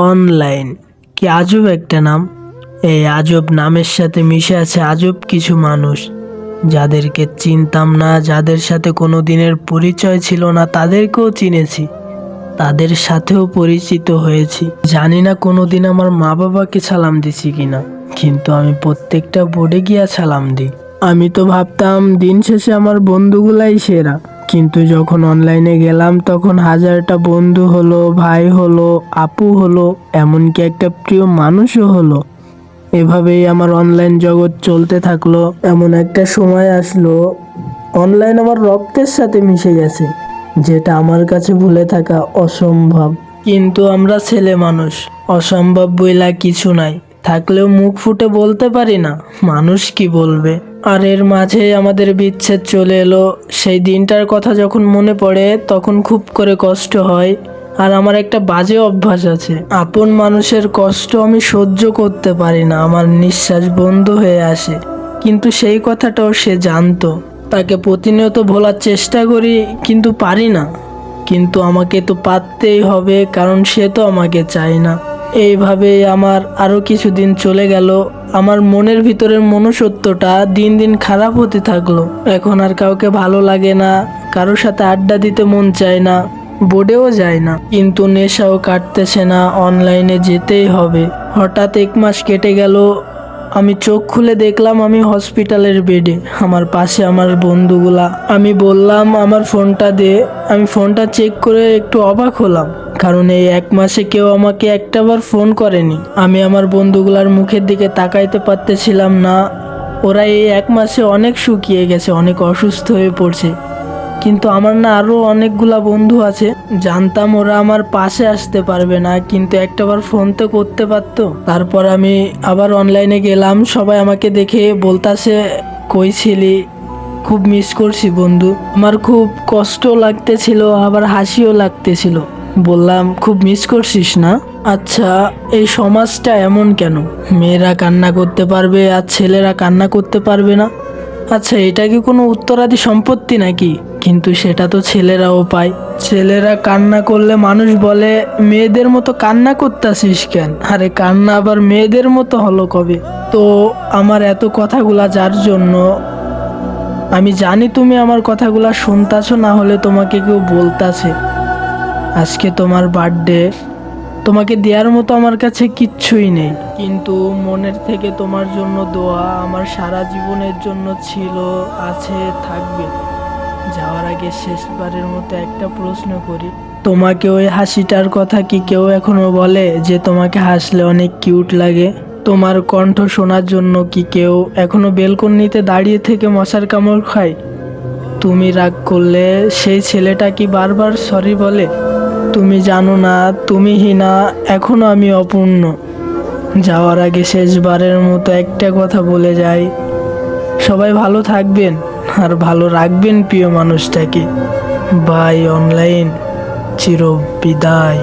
Online কি আজব একটা নাম? এই আজব নামের সাথে মিশে আছে আজব কিছু মানুষ। যাদেরকে চিনতাম না, যাদের সাথে কোনো দিনের পরিচয় ছিল না, তাদেরকেও চিনেছি। তাদের সাথেও পরিচিত হয়েছি। জানি না কোনো দিন আমার মা বাবাকে সালাম দিছি কিনা, কিন্তু আমি প্রত্যেকটা বোর্ডে গিয়া সালাম দিই। আমি তো ভাবতাম, দিন শেষে আমার বন্ধুগুলাই সেরা। কিন্তু যখন অনলাইনে গেলাম, তখন হাজারটা বন্ধু হলো, ভাই হলো, আপু হলো, এমনকি একটা প্রিয় মানুষও হলো। এভাবেই আমার অনলাইন জগৎ চলতে থাকল। এমন একটা সময় আসলো অনলাইন আমার রক্তের সাথে মিশে গেছে, যেটা আমার কাছে ভুলে থাকা অসম্ভব। কিন্তু আমরা ছেলে মানুষ, অসম্ভব বইলা কিছু নাই। থাকলেও মুখ ফুটে বলতে পারি না, মানুষ কি বলবে? আর এর মাঝে আমাদের বিচ্ছেদ চলে এলো। সেই দিনটার কথা যখন মনে পড়ে, তখন খুব করে কষ্ট হয়। আর আমার একটা বাজে অভ্যাস আছে। আপন মানুষের কষ্ট আমি সহ্য করতে পারি না। আমার নিঃশ্বাস বন্ধ হয়ে আসে। কিন্তু সেই কথাটাও সে জানতো। তাকে প্রতিনিয়ত ভোলার চেষ্টা করি, কিন্তু পারি না। কিন্তু আমাকে তো পারতেই হবে, কারণ সে তো আমাকে চায় না। এইভাবেই আমার আরও কিছুদিন চলে গেল। আমার মনের ভিতরের মনুষ্যত্বটা দিন দিন খারাপ হতে থাকল। এখন আর কাউকে ভালো লাগে না, কারোর সাথে আড্ডা দিতে মন চায় না, বোর্ডেও যায় না। কিন্তু নেশাও কাটতেছে না, অনলাইনে যেতেই হবে। হঠাৎ এক মাস কেটে গেল, আমি চোখ খুলে দেখলাম আমি হসপিটালের বেডে। আমার পাশে আমার বন্ধুগুলা। আমি বললাম, আমার ফোনটা দে। আমি ফোনটা চেক করে একটু অবাক হলাম। কারণ এই এক মাসে কেউ আমাকে একটাবার ফোন করেনি। আমি আমার বন্ধুগুলার মুখের দিকে তাকাইতে পারতেছিলাম না। ওরা এই এক মাসে অনেক শুকিয়ে গেছে, অনেক অসুস্থ হয়ে পড়ছে। কিন্তু আমার না আরও অনেকগুলা বন্ধু আছে। জানতাম ওরা আমার পাশে আসতে পারবে না, কিন্তু একটাবার ফোন তো করতে পারতো। তারপর আমি আবার অনলাইনে গেলাম, সবাই আমাকে দেখে বলতাছে, কই ছিলি? খুব মিস করছি বন্ধু। আমার খুব কষ্ট লাগতেছিল, আবার হাসিও লাগতেছিল। বললাম, খুব মিস করছিস না? আচ্ছা এই সমাজটা এমন কেন? মেয়েরা কান্না করতে পারবে আর ছেলেরা কান্না করতে পারবে না? আচ্ছা এটা কি কোনো উত্তরাদি সম্পত্তি নাকি? কিন্তু সেটা তো ছেলেরাও পায়। ছেলেরা কান্না করলে মানুষ বলে, মেয়েদের মতো কান্না করতেছিস কেন? আরে, কান্না আবার মেয়েদের মতো হলো কবে? তো আমার এত কথাগুলা যার জন্য? আমি জানি তুমি আমার কথাগুলা শুনতাছো, না হলে তোমাকে কেউ বলতাছে। আজকে তোমার বার্থডে। তোমাকে দেওয়ার মতো আমার কাছে কিচ্ছুই নেই। কিন্তু মনের থেকে তোমার জন্য দোয়া আমার সারা জীবনের জন্য ছিল, আছে, থাকবে। যাওয়ার আগে শেষবারের মতো একটা প্রশ্ন করি। তোমাকে ওই হাসিটার কথা কি কেউ এখনও বলে যে তোমাকে হাসলে অনেক কিউট লাগে? তোমার কণ্ঠ শোনার জন্য কি কেউ এখনও বেলকনিতে দাঁড়িয়ে থেকে মশার কামড় খায়? তুমি রাগ করলে সেই ছেলেটা কি বারবার সরি বলে? তুমি জানো না, তুমি হিনা, এখনও আমি অপূর্ণ। যাওয়ার আগে শেষবারের মতো একটা কথা বলে যাই। সবাই ভালো থাকবেন আর ভালো রাখবেন প্রিয় মানুষটাকে। বাই অনলাইন চির বিদায়